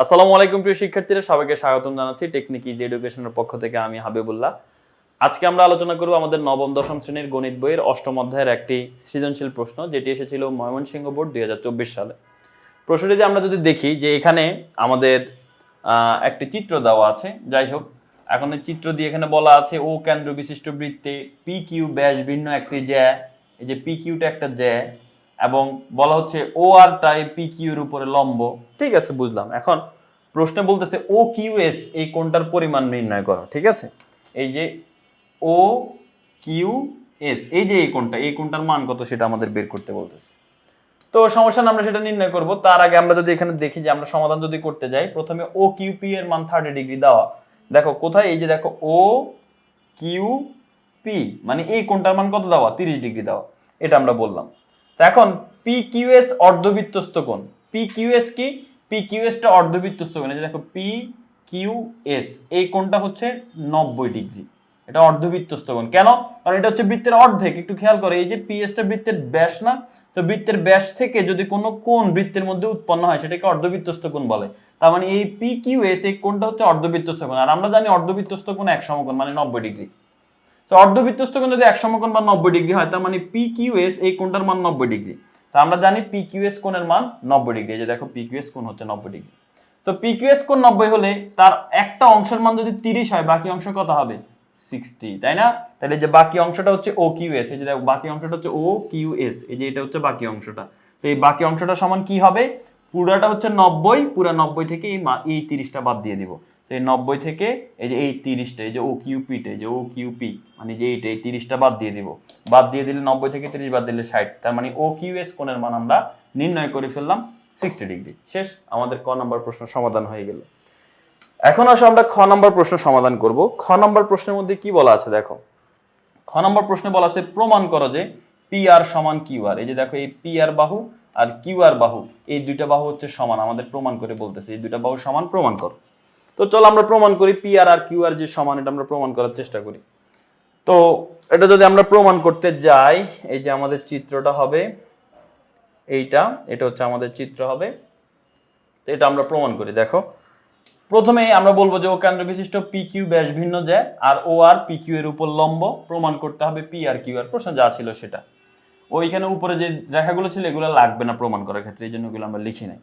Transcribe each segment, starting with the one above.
আসসালামু আলাইকুম প্রিয় শিক্ষার্থীরা, সবাইকে স্বাগতম জানাচ্ছি টেকনিক ইজি এডুকেশনের পক্ষ থেকে আমি হাবিবুল্লাহ। আজকে আমরা আলোচনা করব আমাদের নবম, দশম শ্রেণির গণিত বইয়ের অষ্টম অধ্যায়ের একটি সৃজনশীল প্রশ্ন, যেটি এসেছিল ময়মনসিংহ বোর্ড দুই হাজার চব্বিশ সালে। প্রশ্নটিতে আমরা যদি দেখি যে এখানে আমাদের একটি চিত্র দেওয়া আছে, যাই হোক, এখন চিত্র দিয়ে এখানে বলা আছে ও কেন্দ্র বিশিষ্ট বৃত্তে পি কিউ ব্যাস ভিন্ন একটি জ্যা, এই যে পি কিউটা একটা জ্যা এবং বলা হচ্ছে ও আর টাই পি কিউর উপরে লম্ব। ঠিক আছে, বুঝলাম। এখন প্রশ্নে বলতেছে ও কিউ এস এই কোনটার পরিমাণ নির্ণয় করো, ঠিক আছে? এই যে ও কিউ এস এই যে এই কোনটা, এই কোনটার মান কত সেটা আমাদের বের করতে বলতেছে। তো সমস্যা আমরা সেটা নির্ণয় করব। তার আগে আমরা যদি এখানে দেখি যে আমরা সমাধান যদি করতে যাই, প্রথমে ও কিউ পি এর মান থার্টি ডিগ্রি দেওয়া। দেখো, কোথায়? এই যে দেখো ও কিউ পি মানে এই কোনটার মান কত দেওয়া? তিরিশ ডিগ্রি দেওয়া। এটা আমরা বললাম। এখন পি কিউএস অর্ধবৃত্তস্থ কোণ। পি কিউএস কি? পি কিউএসটা অর্ধবৃত্তস্থ কোণ। দেখো পি কিউএস এই কোণটা হচ্ছে নব্বই ডিগ্রি। এটা অর্ধবৃত্তস্থ কোণ। কেন? কারণ এটা হচ্ছে বৃত্তের অর্ধেক। একটু খেয়াল করে, এই যে পিএসটা বৃত্তের ব্যাস না, তো বৃত্তের ব্যাস থেকে যদি কোনো কোণ বৃত্তের মধ্যে উৎপন্ন হয়, সেটাকে অর্ধবৃত্তস্থ কোণ বলে। তার মানে এই পি এই কোণটা হচ্ছে অর্ধবৃত্তস্থ কোণ। আর আমরা জানি অর্ধবৃত্তস্থ কোণ এক সমকোণ মানে নব্বই ডিগ্রি। তো অর্ধবৃত্তস্থ কোণ যদি এক সমকোণ বা নব্বই ডিগ্রি হয়, তার মানে পি এই কোণটার মান নব্বই ডিগ্রি। তা আমরা জানি পি কোণের মান নব্বই ডিগ্রি। যে দেখো পি কোণ হচ্ছে নব্বই ডিগ্রি। তো পি কোণ নব্বই হলে তার একটা অংশের মান যদি তিরিশ হয়, বাকি অংশ কত হবে? সিক্সটি তাই না? তাহলে যে বাকি অংশটা হচ্ছে ও কিউএস এই যে দেখো, বাকি অংশটা হচ্ছে ও কিউএস এই যে এটা হচ্ছে বাকি অংশটা। তো এই বাকি অংশটা সমান কি হবে? পুরাটা হচ্ছে নব্বই, পুরা নব্বই থেকে এই তিরিশটা বাদ দিয়ে দিব। তো এই নব্বই থেকে এই যে এই তিরিশটা, এই যে ও কিউপিটা এই যে ও কিউপি মানে যে এইটা, এই তিরিশটা বাদ দিয়ে দিব। বাদ দিয়ে দিলে নব্বই থেকে তিরিশ, বাদ দিলে ষাট। তার মানে ও কিউএস কোণের মান আমরা নির্ণয় করে ফেললাম সিক্সটি ডিগ্রি শেষ, আমাদের ক নম্বর প্রশ্ন সমাধান হয়ে গেল। এখন আসো আমরা খ নম্বর প্রশ্ন সমাধান করব। খ নম্বর প্রশ্নের মধ্যে কি বলা আছে, দেখো? খ নম্বর প্রশ্নে বলা আছে, প্রমাণ করো যে পি আর সমান কিউ আর এই যে দেখো, এই পি আর বাহু আর কিউ আর বাহু, এই দুইটা বাহু হচ্ছে সমান। আমাদের প্রমাণ করে বলতেছে, এই দুইটা বাহু সমান, প্রমাণ করো। তো চলো আমরা প্রমাণ করি পি আর আর কিউ আর যে সমান, এটা আমরা প্রমাণ করার চেষ্টা করি। তো এটা যদি আমরা প্রমাণ করতে যাই, এই যে আমাদের চিত্রটা হবে এইটা, এটা হচ্ছে আমাদের চিত্র হবে। তো এটা আমরা প্রমাণ করি, দেখো। প্রথমে আমরা বলব যে ও কেন্দ্র বিশিষ্ট পি কিউ ব্যাস ভিন্ন যায় আর ও আর পি কিউ এর উপর লম্ব, প্রমাণ করতে হবে পি আর কিউ আর প্রশ্ন যা ছিল সেটা। ওইখানে উপরে যে রেখাগুলো ছিল, এগুলো লাগবে না প্রমাণ করার ক্ষেত্রে, এই জন্য এগুলো আমরা লিখি নাই।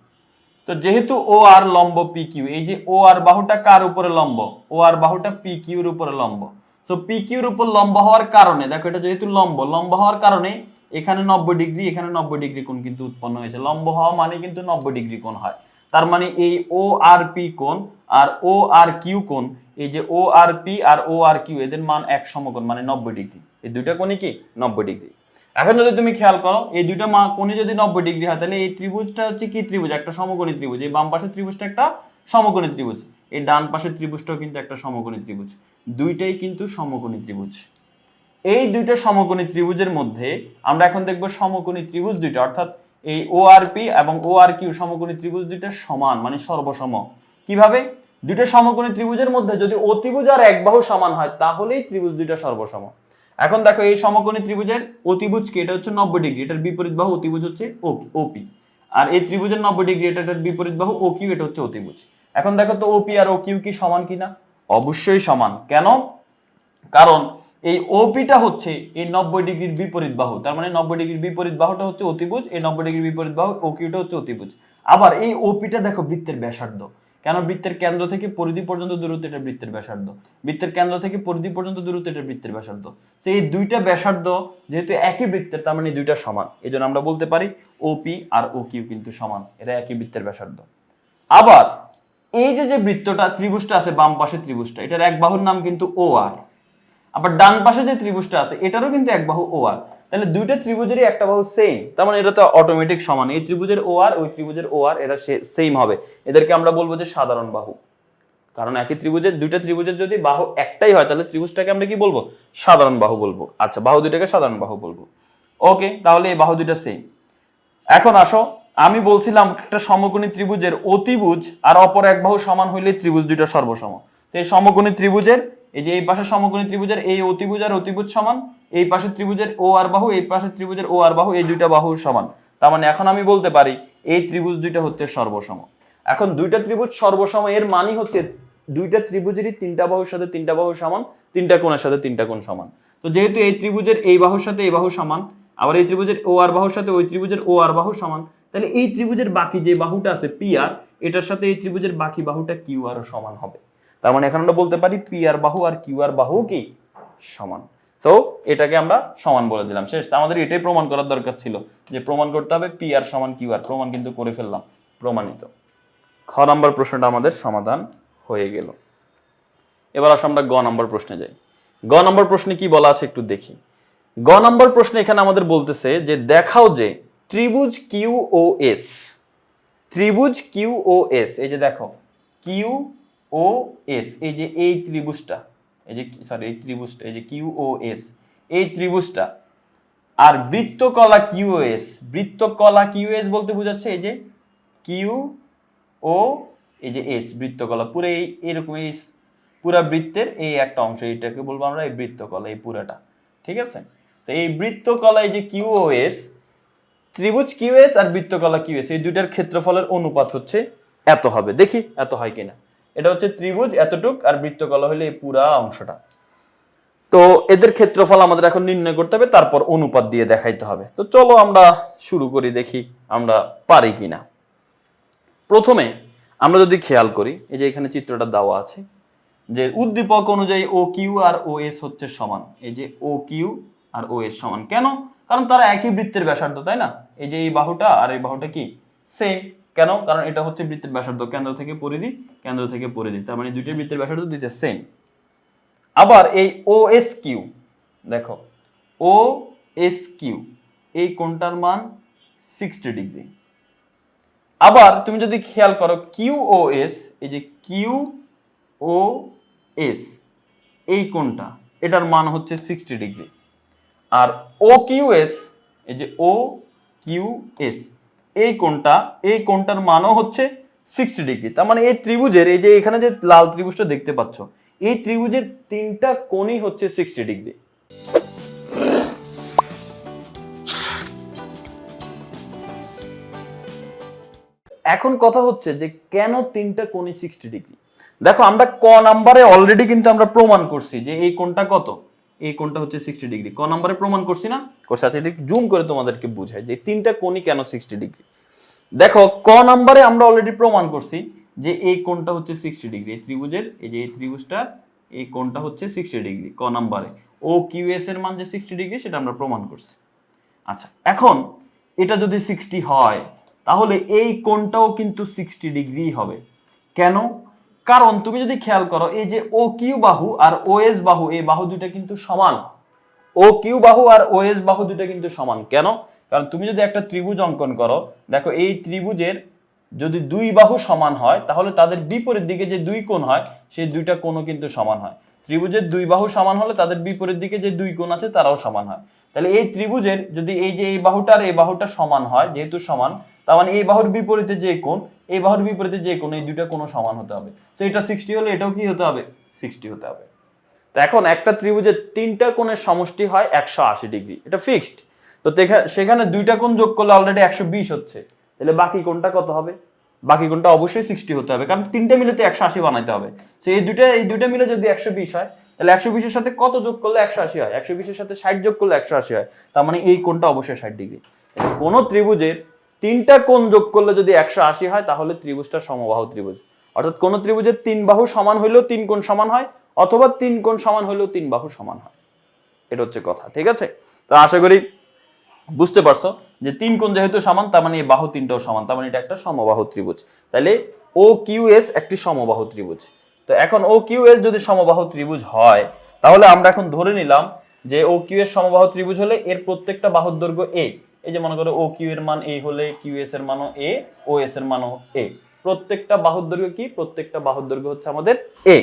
তো যেহেতু ও আর লম্ব পি কিউ এই যে ও আর বাহুটা কার উপরে লম্ব? ও আর বাহুটা পি কিউর উপরে লম্ব। তো পি কিউর উপর লম্ব হওয়ার কারণে, দেখো এটা যেহেতু লম্ব লম্ব হওয়ার কারণে এখানে নব্বই ডিগ্রি, এখানে নব্বই ডিগ্রি কোণ কিন্তু উৎপন্ন হয়েছে। লম্ব হওয়া মানে কিন্তু নব্বই ডিগ্রি কোণ হয়। তার মানে এই ও আর পি কোণ আর ও আর কিউ কোণ, এই যে ও আর পি আর ও আর কিউ এদের মান এক সমকোণ মানে নব্বই ডিগ্রি। এই দুইটা কোণই কি? নব্বই ডিগ্রি। এখন যদি তুমি খেয়াল করো, এই দুইটা মা কোণে যদি নব্বই ডিগ্রি হয়, তাহলে এই ত্রিভুজটা হচ্ছে কি ত্রিভুজ? একটা সমকোণী ত্রিভুজ। এই বাম পাশের ত্রিভুজটা একটা সমকোণী ত্রিভুজ। এই ডান পাশের ত্রিভুজটাও কিন্তু একটা সমকোণী ত্রিভুজ। দুইটাই কিন্তু সমকোণী ত্রিভুজ। এই দুইটা সমকোণী ত্রিভুজের মধ্যে আমরা এখন দেখব সমকোণী ত্রিভুজ দুইটা। অর্থাৎ এই ও আর পি এবং ও আর কিউ সমকোণী ত্রিভুজ দুইটা সমান মানে সর্বসম। কীভাবে? দুইটা সমকোণী ত্রিভুজের মধ্যে যদি অতিভুজ আর এক বাহু সমান হয়, তাহলেই ত্রিভুজ দুইটা সর্বসম। এখন দেখো এই সমকোণী ত্রিভুজের অতিভুজ কি? এটা হচ্ছে নব্বই ডিগ্রি, এটার বিপরীত বাহু অতিভুজ হচ্ছে ওপি আর এই ত্রিভুজের নব্বই ডিগ্রি এটা এটার বিপরীত বাহু ও কিউ এটা হচ্ছে অতিভুজ। এখন দেখো তো ওপি আর ও কিউ কি সমান কিনা? অবশ্যই সমান। কেন? কারণ এই ওপিটা হচ্ছে এই নব্বই ডিগ্রির বিপরীত বাহু। তার মানে নব্বই ডিগ্রির বিপরীত বাহুটা হচ্ছে অতিভুজ, এই নব্বই ডিগ্রির বিপরীত বাহু ও কিউটা হচ্ছে অতিভুজ। আবার এই ওপিটা দেখো বৃত্তের ব্যাসার্ধ। কেন বৃত্তের কেন্দ্র থেকে পরিধি পর্যন্ত দূরত্ব এটা বৃত্তের ব্যাসার্ধ? বৃত্তের কেন্দ্র থেকে পরিধি পর্যন্ত দূরত্ব এটা বৃত্তের ব্যাসার্ধ। তো এই দুইটা ব্যাসার্ধ যেহেতু একই বৃত্তের, তার মানে দুইটা সমান। এই জন্য আমরা বলতে পারি ওপি আর ও কিউ কিন্তু সমান। এটা একই বৃত্তের ব্যাসার্ধ। আবার এই যে যে বৃত্তটা, ত্রিভুজটা আছে বাম পাশে ত্রিভুজটা, এটার এক বাহুর নাম কিন্তু ও আর আবার ডান পাশে যে ত্রিভুজটা আছে, এটারও কিন্তু এক বাহু ও আর তাহলে দুইটা ত্রিভুজেরই একটা বাহু সেম তার মানে এটা তো অটোমেটিক সমান। এই ত্রিভুজের ও আর ওই ত্রিভুজের ও আর এরা সেম হবে। এদেরকে আমরা বলব যে সাধারণ বাহু। কারণ একই ত্রিভুজের, দুইটা ত্রিভুজের যদি বাহু একটাই হয়, তাহলে ত্রিভুজটাকে আমরা কি বলব? সাধারণ বাহু বলব। আচ্ছা বাহু দুইটাকে সাধারণ বাহু বলব। ওকে, তাহলে এই বাহু দুইটা সেম এখন আসো, আমি বলছিলাম একটা সমকোণী ত্রিভুজের অতিভুজ আর অপর এক বাহু সমান হইলে ত্রিভুজ দুইটা সর্বসম। তো এই সমকোণী ত্রিভুজের এই যে এই পাশের সমকোণী ত্রিভুজের এই অতিভুজ আর অতিভুজ সমান, এই পাশের ত্রিভুজের ও আর বাহু, এই পাশের ত্রিভুজের ও আর বাহু, এই দুইটা বাহু সমান। তার মানে এখন আমি বলতে পারি, এই ত্রিভুজ দুইটা হচ্ছে সর্বসম। এখন দুইটা ত্রিভুজ সর্বসম, এর মানই হচ্ছে দুইটা ত্রিভুজেরই তিনটা বাহুর সাথে তিনটা বাহু সমান, তিনটা কোণের সাথে তিনটা কোণ সমান। তো যেহেতু এই ত্রিভুজের এই বাহুর সাথে এই বাহু সমান, আবার এই ত্রিভুজের ও আর বাহুর সাথে ওই ত্রিভুজের ও আর বাহু সমান, তাহলে এই ত্রিভুজের বাকি যে বাহুটা আছে পি আর এটার সাথে এই ত্রিভুজের বাকি বাহুটা কিউ আরও সমান হবে। তার মানে এখন আমরা বলতে পারি পি আর বাহু আর কিউ আর বাহু কি? সমান। তো এটাকে আমরা সমান বলে দিলাম। শেষ। আমাদের এটাই প্রমাণ করার দরকার ছিল যে প্রমাণ করতে হবে পি আর সমান কিউ আর প্রমাণ কিন্তু করে ফেললাম, প্রমাণিত। খ নম্বর প্রশ্নটা আমাদের সমাধান হয়ে গেল। এবার আসো আমরা গ নম্বর প্রশ্নে যাই। গ নম্বর প্রশ্নে কি বলা আছে একটু দেখি। গ নম্বর প্রশ্নে এখানে আমাদের বলতেছে যে দেখাও যে ত্রিভুজ কিউ ও এস ত্রিভুজ কিউ ও এস এই যে দেখো কিউ ও এস এই যে এই ত্রিভুজটা, এই যে সরি এই ত্রিভুজটা, এই যে কিউ ও এস এই ত্রিভুজটা, আর বৃত্তকলা কিউ এস বৃত্তকলা কিউ এস বলতে বোঝাচ্ছে এই যে কিউ ও এই যে এস বৃত্তকলা, পুরো এই, এরকম এই পুরা বৃত্তের এই একটা অংশ, এইটাকে বলব আমরা এই বৃত্তকলা, এই পুরাটা, ঠিক আছে? তো এই বৃত্তকলা, এই যে কিউ ও এস ত্রিভুজ কিউ এস আর বৃত্তকলা কিউ এস এই দুইটার ক্ষেত্রফলের অনুপাত হচ্ছে এত হবে, দেখি এত হয় কিনা। এটা হচ্ছে ত্রিভুজ, এতটুক আর বৃত্তকলা হলে এই পুরা অংশটা। তো এদের ক্ষেত্রফল আমাদের এখন নির্ণয় করতে হবে, তারপর অনুপাত দিয়ে দেখাইতে হবে। তো চলো আমরা শুরু করি, দেখি আমরা পারি কিনা। প্রথমে আমরা যদি খেয়াল করি, এই যে এখানে চিত্রটা দেওয়া আছে, যে উদ্দীপক অনুযায়ী ও কিউ আর ও এস হচ্ছে সমান। এই যে ও কিউ আর ও এস সমান। কেন? কারণ তারা একই বৃত্তের ব্যাসার্ধ, তাই না? এই যে এই বাহুটা আর এই বাহুটা কি? সেম কেন? কারণ এটা হচ্ছে বৃত্তের ব্যাসার্ধ। কেন্দ্র থেকে পরিধি, কেন্দ্র থেকে পরিধি। তার মানে দুইটা বৃত্তের ব্যাসার্ধ দুইটা সেম আবার এই ও এস কিউ দেখো ও এস কিউ এই কোনটার মান সিক্সটি ডিগ্রি আবার তুমি যদি খেয়াল করো কিউ ও এস এই যে কিউ ও এস এই কোনটা এটার মান হচ্ছে সিক্সটি ডিগ্রি আর ও কিউ এস এই যে ও কিউ এস এই কোণটা, এই কোণটার মানও হচ্ছে সিক্সটি ডিগ্রি তার মানে এই ত্রিভুজের, এই যে এখানে যে লাল ত্রিভুজটা দেখতে পাচ্ছ, এই ত্রিভুজের তিনটা কোণই হচ্ছে সিক্সটি ডিগ্রি এখন কথা হচ্ছে যে কেন তিনটা কোণই সিক্সটি ডিগ্রি দেখো, আমরা ক নাম্বারে অলরেডি কিন্তু আমরা প্রমাণ করছি যে এই কোণটা কত। এই কোণটা হচ্ছে সিক্সটি ডিগ্রি ক নাম্বারে প্রমাণ করছি না? করছি আচ্ছা এটা জুম করে তোমাদেরকে বুঝাই যে তিনটা কোণই কেন সিক্সটি ডিগ্রি দেখো, ক নাম্বারে আমরা অলরেডি প্রমাণ করছি যে এই কোণটা হচ্ছে সিক্সটি ডিগ্রি এই ত্রিভুজের, এই যে এই ত্রিভুজটা এই কোণটা হচ্ছে সিক্সটি ডিগ্রি ক নাম্বারে, ও কিউএস এর মান যে সিক্সটি ডিগ্রি সেটা আমরা প্রমাণ করছি। আচ্ছা এখন এটা যদি সিক্সটি হয়, তাহলে এই কোণটাও কিন্তু সিক্সটি ডিগ্রি হবে। কেন? কারণ তুমি যদি খেয়াল করো, এই যে ও কিউ বাহু আর ও এস বাহু, এই বাহু দুইটা কিন্তু সমান। ও কিউ বাহু আর ও এস বাহু দুইটা কিন্তু সমান। কেন? কারণ তুমি যদি একটা ত্রিভুজ অঙ্কন করো, দেখো এই ত্রিভুজের যদি দুই বাহু সমান হয়, তাহলে তাদের বিপরীত দিকে যে দুই কোণ হয়, সেই দুইটা কোণও কিন্তু সমান হয়। ত্রিভুজের দুই বাহু সমান হলে তাদের বিপরীত দিকে যে দুই কোণ আছে, তারাও সমান হয়। তাহলে এই ত্রিভুজের যদি এই যে এই বাহুটা আর এই বাহুটা সমান হয়, যেহেতু সমান তার মানে এই বাহুর বিপরীতে যে কোণ, এই বাহুর বিপরীতে যে কোণ, এই দুইটা কোনো সমান হতে হবে। তো এটা সিক্সটি হলে এটাও কি হতে হবে? সিক্সটি হতে হবে। তো এখন একটা ত্রিভুজের তিনটা কোণের সমষ্টি হয় একশো আশি ডিগ্রি। এটা ফিক্সড তো সেখানে দুইটা কোণ যোগ করলে অলরেডি একশো বিশ হচ্ছে। তাহলে বাকি কোণটা কত হবে? বাকি কোণটা অবশ্যই সিক্সটি হতে হবে। কারণ তিনটে মিলে তো একশো আশি বানাইতে হবে। তো এই দুইটা এই দুইটা মিলে যদি একশো বিশ হয়, তাহলে একশো বিশের সাথে কত যোগ করলে একশো আশি হয়? একশো বিশের সাথে ষাট যোগ করলে একশো আশি হয়। তার মানে এই কোণটা অবশ্যই ষাট ডিগ্রি। কোন ত্রিভুজের তিনটা কোণ যোগ করলে যদি একশো আশি হয়, তাহলে ত্রিভুজটা সমবাহু ত্রিভুজ। অর্থাৎ কোন ত্রিভুজের তিন বাহু সমান হইলেও তিন কোণ সমান হয়, অথবা তিন কোণ সমান হইলেও তিন বাহু সমান হয়। এটা হচ্ছে কথা, ঠিক আছে? তো আশা করি বুঝতে পারছ যে তিন কোণ যেহেতু সমান, তার মানে বাহু তিনটাও সমান, তার মানে এটা একটা সমবাহু ত্রিভুজ। তাহলে ও কিউ এস একটি সমবাহু ত্রিভুজ। তো এখন ও কিউ এস যদি সমবাহু ত্রিভুজ হয়, তাহলে আমরা এখন ধরে নিলাম যে ও কিউ এস সমবাহু ত্রিভুজ হলে এর প্রত্যেকটা বাহুর দৈর্ঘ্য এ এই যে মনে করো ও কিউ এর মান এ হলে কিউ এস এর মানও এ ও এস এর মানও এ প্রত্যেকটা বাহুর দৈর্ঘ্য কি? প্রত্যেকটা বাহুর দৈর্ঘ্য হচ্ছে আমাদের এ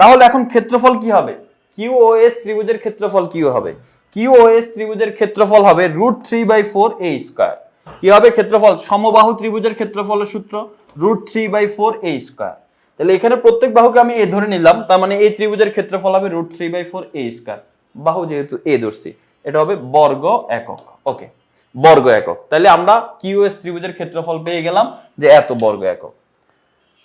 তাহলে এখন ক্ষেত্রফল কি হবে? কিউ ও এস ত্রিভুজের ক্ষেত্রফল কি হবে? কিউ ও এস ত্রিভুজের ক্ষেত্রফল হবে root three by four a square কি হবে ক্ষেত্রফল? সমবাহু ত্রিভুজের ক্ষেত্রফলের সূত্র root three by four a square তাহলে এখানে প্রত্যেক বাহুকে আমি এ ধরে নিলাম, তার মানে এই ত্রিভুজের ক্ষেত্রফল হবে root three by four a square বাহু যেহেতু এ ধরছি, এটা হবে বর্গ একক। ওকে বর্গ একক। তাহলে আমরা কিউ এস ত্রিভুজের ক্ষেত্রফল পেয়ে গেলাম যে এত বর্গ একক।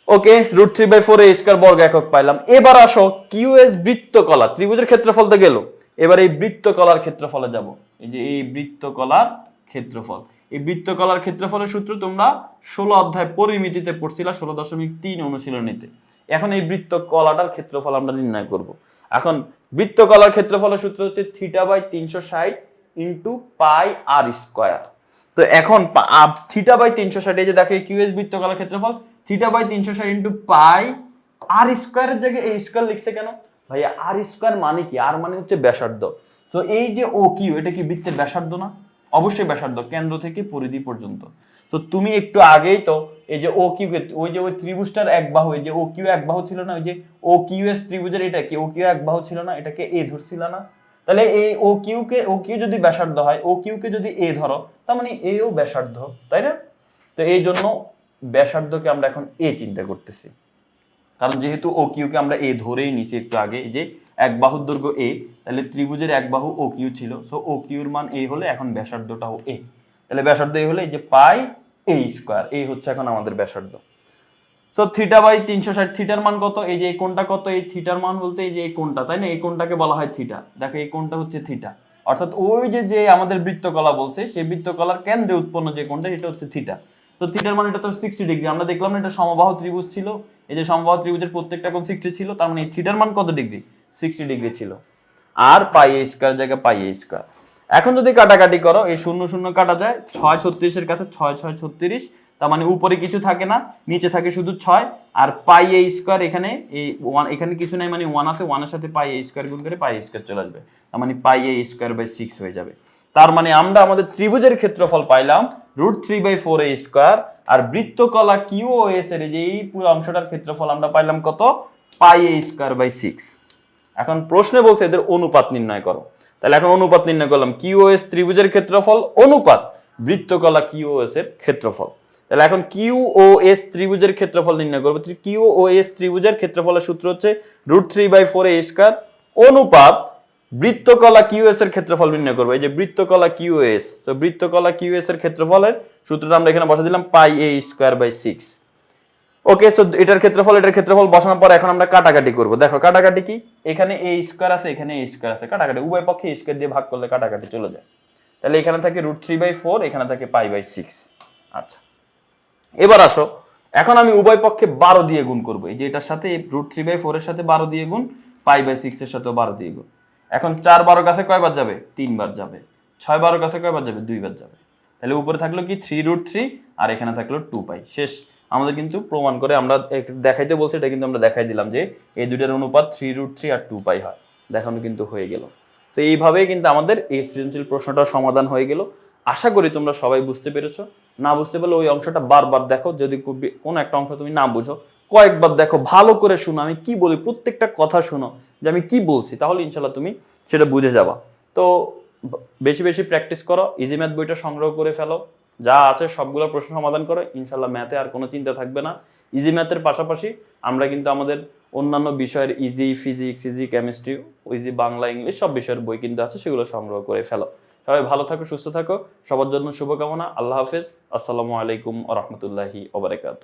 Okay, root three by four a square বর্গ একক পাইলাম। এবার আসো কিউএস বৃত্তকলা, ত্রিভুজের ক্ষেত্রফল তো গেল। এবার এই বৃত্তকলার ক্ষেত্রফলে যাব। এই যে এই বৃত্তকলার ক্ষেত্রফল। এই বৃত্তকলার ক্ষেত্রফলের সূত্র তোমরা ষোলো অধ্যায় পরিমিতিতে পড়ছিলা, ষোলো দশমিক তিন অনুশীলনীতে। এখন এই বৃত্তকলাটার ক্ষেত্রফল আমরা নির্ণয় করব। এখন বৃত্তকলার ক্ষেত্রফলের সূত্র হচ্ছে থিটা বাই তিনশো ষাট ইন্টু পাই আর স্কোয়ার তো এখন থিটা বাই তিনশো ষাট, এই যে দেখো কিউএস বৃত্তকলার ক্ষেত্রফল থিটা বাই তিনশো ষাট ইন্টু পাই আর স্কোয়ারের জায়গায় এই স্কোয়ার লিখছে কেন? ভাইয়া আর স্কোয়ার মানে কি? আর মানে হচ্ছে ব্যাসার্ধ। তো এই যে ও কিউ এটা কি বৃত্তের ব্যাসার্ধ না? অবশ্যই ব্যাসার্ধ, কেন্দ্র থেকে পরিধি পর্যন্ত। তো তুমি একটু আগেই তো, এই যে ও কিউ ওই যে ওই ত্রিভুজটার এক বাহু, এই যে ও কিউ এক বাহু ছিল না, ওই যে ও কিউ এস ত্রিভুজের এটা কি ও কিউ এক বাহু ছিল না, এটাকে এ ধরছিল না। তাহলে এই ও কিউ কে ও কিউ যদি ব্যাসার্ধ হয় ও কিউ কে যদি এ ধরো, তার মানে এও ব্যাসার্ধ, তাই না? তো এই জন্য ব্যাসার্ধকে আমরা এখন এ চিন্তা করতেছি। কারণ যেহেতু ও কিউকে আমরা এ ধরেই নিচে একটু আগে যে এক বাহুর দৈর্ঘ্য এ তাহলে ত্রিভুজের এক বাহু ও কিউ ছিল। সো ও কিউর মান এ হলে এখন ব্যাসার্ধটাও এ তাহলে ব্যাসার্ধ এ হলে এই যে পাই এ স্কোয়ার এই হচ্ছে এখন আমাদের ব্যাসার্ধ। সো থিটা বাই তিনশো ষাট থিটার মান কত? এই যে এই কোনটা কত? এই থিটার মান বলতে এই যে এই কোনটা তাই না? এই কোনটাকে বলা হয় থিটা দেখো, এই কোনটা হচ্ছে থিটা অর্থাৎ ওই যে যে আমাদের বৃত্তকলা বলছে, সেই বৃত্তকলার কেন্দ্রে উৎপন্ন যে কোনটা সেটা হচ্ছে থিটা তো থিটার মানে এটা তো সিক্সটি ডিগ্রি আমরা দেখলাম না এটা সমবাহ ত্রিভুজ ছিল? এই যে সমবাহ ত্রিভুজের প্রত্যেকটা কোণ সিক্সটি ছিল, তার মানে এই থিটার মান কত ডিগ্রি সিক্সটি ডিগ্রি ছিল। আর পাই এ স্কোয়ার জায়গায় পাই এ স্কোয়ার এখন যদি কাটাকাটি করো, এই শূন্য শূন্য কাটা যায়, ছয় ছত্রিশের কাছে ছয় ছয় ছত্রিশ তার মানে উপরে কিছু থাকে না, নিচে থাকে শুধু ছয়, আর পাই এ স্কোয়ার এখানে, এই ওয়ান এখানে কিছু নাই মানে ওয়ান আছে ওয়ানের সাথে পাই এ স্কোয়ার গুণ করে পাই এ স্কোয়ার চলে আসবে। তার মানে pi a square by six হয়ে যাবে। তার মানে আমরা আমাদের ত্রিভুজের ক্ষেত্রফল পাইলাম root three by four a square আর বৃত্তকলা কিউ ও এস এর যে এই পুরো অংশটার ক্ষেত্রফল আমরা পাইলাম কত? Pi a square by six এখন প্রশ্নে বলছে এদের অনুপাত নির্ণয় করো। তাহলে এখন অনুপাত নির্ণয় করলাম কিউ এস ত্রিভুজের ক্ষেত্রফল, অনুপাত বৃত্তকলা কিউ এস এর ক্ষেত্রফল। তাহলে এখন কিউ ও এস ত্রিভুজের ক্ষেত্রফল নির্ণয় করব। কিউ ও এস ত্রিভুজের ক্ষেত্রফলের সূত্র হচ্ছে root three by four a square অনুপাত বৃত্তকলা কিউএস এর ক্ষেত্রফল নির্ণয় করব। এই যে বৃত্তকলা কিউএস তো বৃত্তকলা কিউএস এর ক্ষেত্রফলের সূত্রটা আমরা এখানে বসা দিলাম pi a square by six okay so এটার ক্ষেত্রফল এটার ক্ষেত্রফল বসানোর পর এখন আমরা কাটাকাটি করব। দেখো, কাটাকাটি কি? এখানে এ স্কোয়ার আছে, এখানে এ স্কোয়ার আছে। কাটাকাটি, উভয় পক্ষে স্কোয়ার দিয়ে ভাগ করলে কাটাকাটি চলে যায়। তাহলে এখানে থাকে রুট থ্রি বাই ফোর এখানে থাকে পাই বাই সিক্স আচ্ছা। এবার আসো। এখন আমি উভয় পক্ষে বারো দিয়ে গুণ করব। এই যে এটার সাথে রুট থ্রি বাই ফোরের সাথে বারো দিয়ে গুণ পাই বাই সিক্স এর সাথেও বারো দিয়ে গুণ। এখন চার বারো কাছে কয়বার যাবে? তিনবার যাবে। ছয় বারো কাছে কয়বার যাবে? দুইবার যাবে। তাহলে উপরে থাকল কি? থ্রি রুট থ্রি আর এখানে থাকল টু পাই শেষ। আমাদের কিন্তু প্রমাণ করে আমরা দেখাইতে বলছি, এটা কিন্তু আমরা দেখাই দিলাম যে এই দুইটার অনুপাত থ্রি রুট থ্রি আর টু পাই হয়। দেখানো কিন্তু হয়ে গেল। তো এইভাবেই কিন্তু আমাদের এই সৃজনশীল প্রশ্নটার সমাধান হয়ে গেল। আশা করি তোমরা সবাই বুঝতে পেরেছ। না বুঝতে পারলে ওই অংশটা বারবার দেখো, যদি কোনো একটা অংশ তুমি না বুঝো। কয়েকবার দেখো, ভালো করে শুনো। আমি কি বলি, প্রত্যেকটা কথা শুনো, যে আমি কি বলছি, তাহলে ইনশাল্লাহ তুমি সেটা বুঝে যাবা। তো বেশি বেশি প্র্যাকটিস করো ইজি ম্যাথ বইটা সংগ্রহ করে ফেলো। যা আছে সবগুলো প্রশ্ন সমাধান করো। ইনশাল্লাহ ম্যাথে আর কোনো চিন্তা থাকবে না। ইজি ম্যাথের পাশাপাশি আমরা কিন্তু আমাদের অন্যান্য বিষয়ের easy physics easy chemistry easy Bangla English সব বিষয়ের বই কিন্তু আছে, সেগুলো সংগ্রহ করে ফেলো। সবাই ভালো থাকো সুস্থ থাকো। সবার জন্য শুভকামনা। আল্লাহ হাফেজ। আসসালামু আলাইকুম রহমতুল্লাহি ওবরাকাত